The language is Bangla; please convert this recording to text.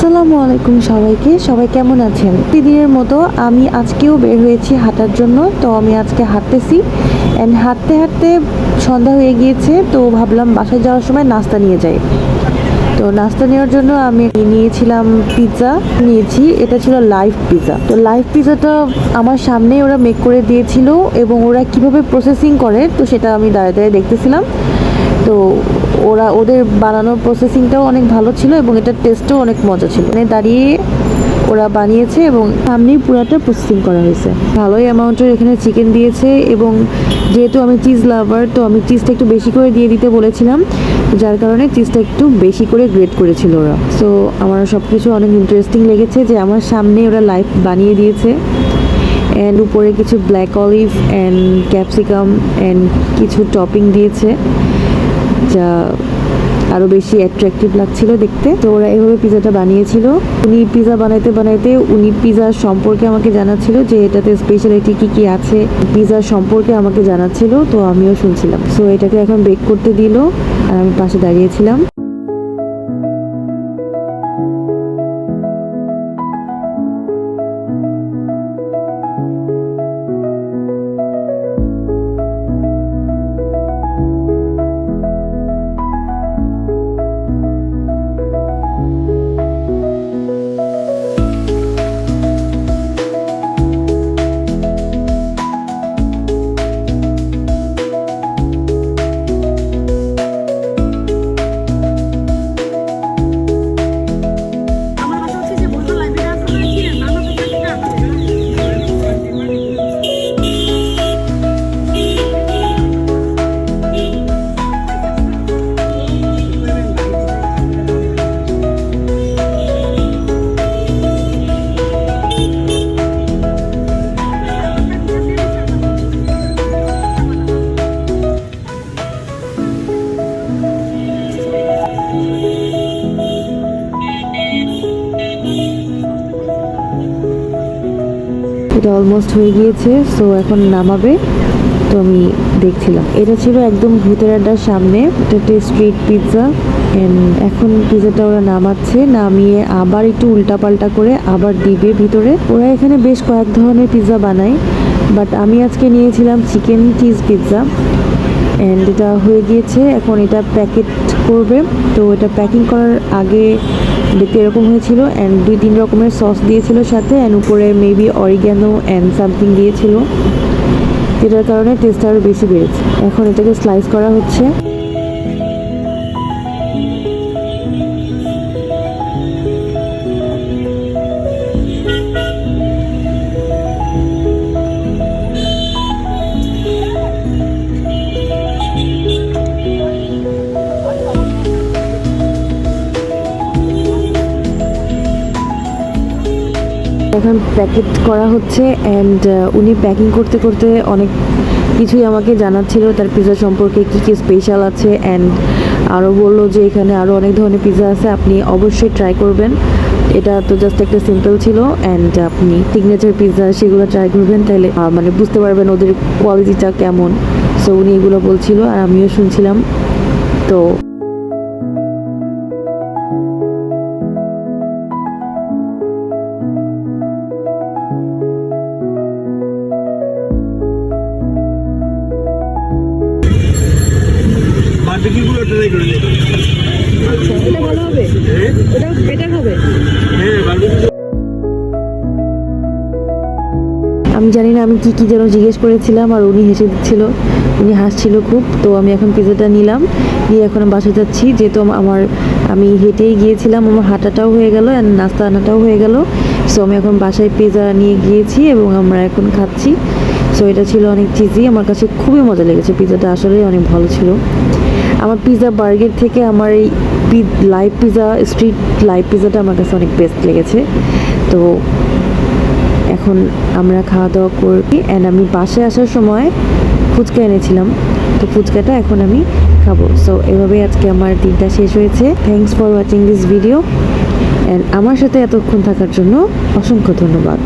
আসসালামু আলাইকুম সবাইকে, সবাই কেমন আছেন? প্রতিদিনের মতো আমি আজকেও বের হয়েছি হাঁটার জন্য, তো আমি আজকে হাঁটতেছি। অ্যান্ড হাঁটতে হাঁটতে সন্ধ্যা হয়ে গিয়েছে, তো ভাবলাম বাসায় যাওয়ার সময় নাস্তা নিয়ে যাই। তো নাস্তা নেওয়ার জন্য আমি নিয়েছিলাম পিৎজা, নিয়েছি, এটা ছিল লাইভ পিৎজা। তো লাইভ পিৎজাটা আমার সামনেই ওরা মেক করে দিয়েছিল এবং ওরা কীভাবে প্রসেসিং করে, তো সেটা আমি দাঁড়িয়ে দাঁড়িয়ে দেখতেছিলাম। তো ওরা, ওদের বানানোর প্রসেসিংটাও অনেক ভালো ছিল এবং এটার টেস্টও অনেক মজা ছিল। মানে দাঁড়িয়ে ওরা বানিয়েছে এবং সামনেই পুরাটা প্রসেসিং করা হয়েছে। ভালোই অ্যামাউন্টের এখানে চিকেন দিয়েছে এবং যেহেতু আমি চিজ লাভার তো আমি চিজটা একটু বেশি করে দিয়ে দিতে বলেছিলাম, যার কারণে চিজটা একটু বেশি করে গ্রেড করেছিল ওরা। সো আমার সব কিছু অনেক ইন্টারেস্টিং লেগেছে যে আমার সামনে ওরা লাইভ বানিয়ে দিয়েছে। অ্যান্ড উপরে কিছু black olive and capsicum and কিছু টপিং দিয়েছে। যা আরও বেশি অ্যাট্রাকটিভ লাগছিল দেখতে। তো ওরা এভাবে পিজাটা বানিয়েছিল। উনি পিজা বানাইতে বানাইতে উনি পিজার সম্পর্কে আমাকে জানাচ্ছিল যে এটাতে স্পেশালিটি কি কি আছে। পিজার সম্পর্কে আমাকে জানাচ্ছিল, তো আমিও শুনছিলাম। সো এটাকে এখন বেক করতে দিল, আর আমি পাশে দাঁড়িয়েছিলাম এটা অলমোস্ট হয়ে গিয়েছে সো এখন নামাবে, তো আমি দেখছিলাম। এটা ছিল একদম ভূতের আড্ডার সামনে, এটা একটা স্ট্রিট পিৎজা এখন পিৎজাটা ওরা নামাচ্ছে, নামিয়ে আবার একটু উল্টাপাল্টা করে আবার দিবে ভিতরে। ওরা এখানে বেশ কয়েক ধরনের পিৎজা বানায় বাট আমি আজকে নিয়েছিলাম চিকেন চিজ পিৎজা অ্যান্ড এটা হয়ে গিয়েছে, এখন এটা প্যাকেট করবে। তো এটা প্যাকিং করার আগে দেখতে এরকম হয়েছিল অ্যান্ড দুই তিন রকমের সস দিয়েছিল সাথে অ্যান্ড উপরে মেবি অরিগ্যানো অ্যান্ড সামথিং দিয়েছিল। যেটার কারণে টেস্ট আরও বেশি বেড়েছে। এখন এটাকে স্লাইস করা হচ্ছে। এখন প্যাকেট করা হচ্ছে অ্যান্ড উনি প্যাকিং করতে করতে অনেক কিছুই আমাকে জানাচ্ছিল, তার পিৎজা সম্পর্কে কী কী স্পেশাল আছে অ্যান্ড আরও বলল যে এখানে আরও অনেক ধরনের পিৎজা আছে, আপনি অবশ্যই ট্রাই করবেন। এটা তো জাস্ট একটা সিম্পল ছিল অ্যান্ড আপনি সিগনেচার পিৎজা সেগুলো ট্রাই করবেন, তাহলে মানে বুঝতে পারবেন ওদের কোয়ালিটিটা কেমন। সো উনি এগুলো বলছিল আর আমিও শুনছিলাম। তো ট্রাই করে আমি জানি না আমি কি কি যেন জিজ্ঞেস করেছিলাম আর উনি হেসে দিচ্ছিল, উনি হাসছিল খুব, তো আমি এখন পিজাটা নিলাম, নিয়ে এখন বাসা যাচ্ছি, যেহেতু আমার আমি হেঁটেই গিয়েছিলাম, আমার হাঁটাটাও হয়ে গেল অ্যান্ড নাস্তা আনাটাও হয়ে গেল সো আমি এখন বাসায় পিজা নিয়ে গিয়েছি এবং আমরা এখন খাচ্ছি সো এটা ছিল অনেক চিজি আমার কাছে খুবই মজা লেগেছে পিজাটা আসলেই অনেক ভালো ছিল। আমার পিজা বার্গের থেকে আমার এই লাইভ পিজা স্ট্রিট লাইভ পিজাটা আমার কাছে অনেক বেস্ট লেগেছে। তো এখন আমরা খাওয়া দাওয়া করবি অ্যান্ড আমি বাসে আসার সময় ফুচকা এনেছিলাম। তো ফুচকাটা এখন আমি খাব। সো এভাবে আজকে আমার দিনটা শেষ হয়েছে। Thanks for watching this video and আমার সাথে এতক্ষণ থাকার জন্য অসংখ্য ধন্যবাদ।